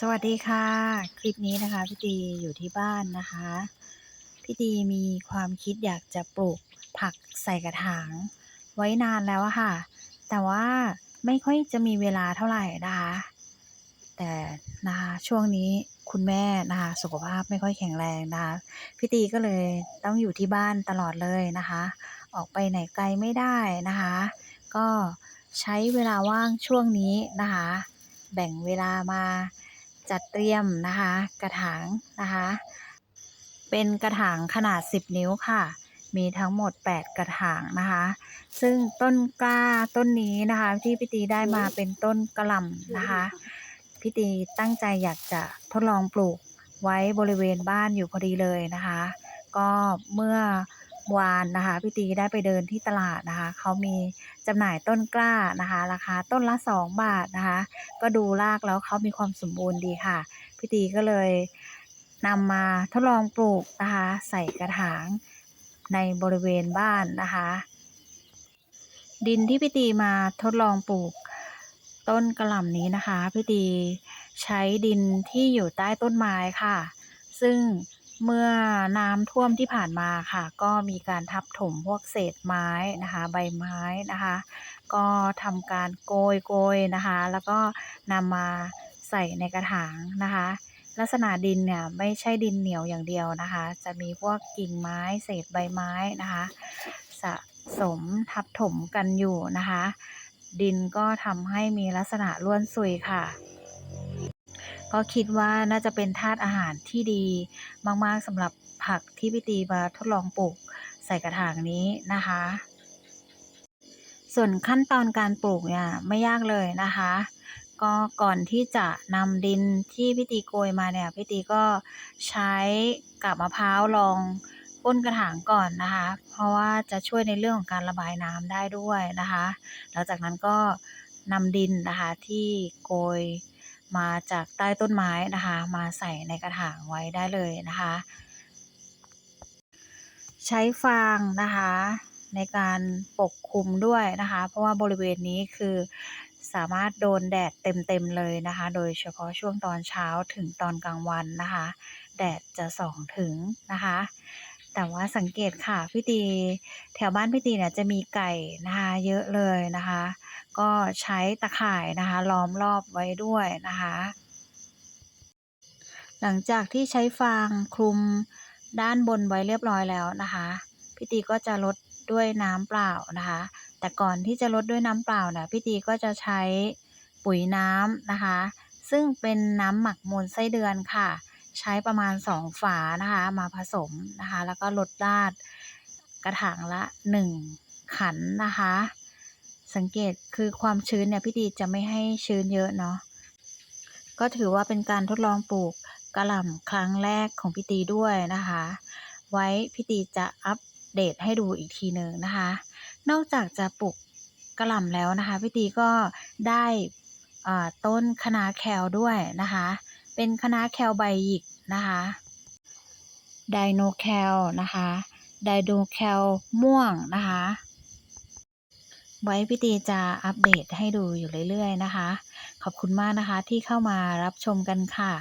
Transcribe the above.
สวัสดีค่ะ คลิปนี้นะคะพี่ตีอยู่ที่บ้านนะคะพี่ตีมีความคิดอยากจะปลูกผักใส่กระถาง ไว้นานแล้วค่ะ แต่ว่าไม่ค่อยจะมีเวลาเท่าไหร่นะคะ แต่นะคะช่วงนี้คุณแม่นะคะสุขภาพไม่ค่อยแข็งแรงนะคะพี่ตีก็เลยต้องอยู่ที่บ้านตลอดเลยนะคะ ออกไปไหนไกลไม่ได้นะคะ ก็ใช้เวลาว่างช่วงนี้นะคะ แบ่งเวลามา จัดเตรียมนะคะ กระถางนะคะ เป็นกระถางขนาด 10 นิ้วค่ะ มีทั้งหมด 8 กระถางนะคะ ซึ่งต้นกล้าต้นนี้นะคะ ที่พี่ตีได้มาเป็นต้นกระหล่ำนะคะพี่ตีตั้งใจอยากจะทดลองปลูกไว้บริเวณบ้านอยู่พอดีเลยนะคะ ก็เมื่อ วานนะคะพี่ตีได้ไปเดินที่ตลาดนะคะเขามีจำหน่ายต้นกล้านะคะ ราคาต้นละ 2 บาทนะคะ ก็ดูรากแล้วเขามีความสมบูรณ์ดีค่ะพี่ตีก็เลยนำมาทดลองปลูกนะคะ ใส่กระถางในบริเวณบ้านนะคะ ดินที่พี่ตีมาทดลองปลูกต้นกระหล่ำนี้นะคะพี่ตีใช้ดินที่อยู่ใต้ต้นไม้ค่ะ ซึ่ง เมื่อน้ำท่วมที่ผ่านมาค่ะ ก็มีการทับถมพวกเศษไม้นะคะ ใบไม้นะคะ ก็ทำการโกยโกยนะคะ แล้วก็นำมาใส่ในกระถางนะคะ ลักษณะดินเนี่ยไม่ใช่ดินเหนียวอย่างเดียวนะคะ จะมีพวกกิ่งไม้เศษใบไม้นะคะสะสมทับถมกันอยู่นะคะ ดินก็ทำให้มีลักษณะร่วนซุยค่ะ ก็คิดว่าน่าจะเป็นธาตุอาหารที่ดีมากๆสำหรับผักที่พี่ตีมาทดลองปลูกใส่กระถางนี้นะคะ ส่วนขั้นตอนการปลูกเนี่ยไม่ยากเลยนะคะ ก็ก่อนที่จะนำดินที่พี่ตีโกยมาเนี่ยพี่ตีก็ใช้กาบมะพร้าวรองก้นกระถางก่อนนะคะ เพราะว่าจะช่วยในเรื่องของการระบายน้ำได้ด้วยนะคะหลังจากนั้นก็นำดินนะคะที่โกย มาจากใต้ต้นไม้นะคะ มาใส่ในกระถางไว้ได้เลยนะคะ ใช้ฟางนะคะ ในการปกคลุมด้วยนะคะ เพราะว่าบริเวณนี้คือสามารถโดนแดดเต็มๆเลยนะคะ โดยเฉพาะช่วงตอนเช้าถึงตอนกลางวันนะคะ แดดจะส่องถึงนะคะ แต่ว่าสังเกตค่ะพี่ตีแถวบ้านพี่ตีเนี่ยจะมีไก่นะคะเยอะเลยนะคะ ก็ใช้ตะข่ายนะคะล้อมรอบไว้ด้วยนะคะ หลังจากที่ใช้ฟางคลุมด้านบนไว้เรียบร้อยแล้วนะคะพี่ตีก็จะลดด้วยน้ำเปล่านะคะ แต่ก่อนที่จะลดด้วยน้ำเปล่าเนี่ยพี่ตีก็จะใช้ปุ๋ยน้ำนะคะ ซึ่งเป็นน้ำหมักมูลไส้เดือนค่ะ ใช้ประมาณ 2 ฝานะคะ มาผสมนะคะ แล้วก็ลดราดกระถางละ 1 ขันนะคะ สังเกตคือความชื้นเนี่ยพี่ตีจะไม่ให้ชื้นเยอะเนาะก็ถือว่าเป็นการทดลองปลูกกระหล่ำครั้งแรกของพี่ตีด้วยนะคะ ไว้พี่ตีจะอัปเดตให้ดูอีกทีหนึ่งนะคะ นอกจากจะปลูกกระหล่ำแล้วนะคะพี่ตีก็ได้ต้นคะนาแคลด้วยนะคะ เป็นคณะแคลใบหยิกนะคะไดโนแคลนะคะไดโนแคลม่วงนะคะ ไว้พี่ตีจะอัปเดตให้ดูอยู่เรื่อยๆนะคะ ขอบคุณมากนะคะที่เข้ามารับชมกันค่ะ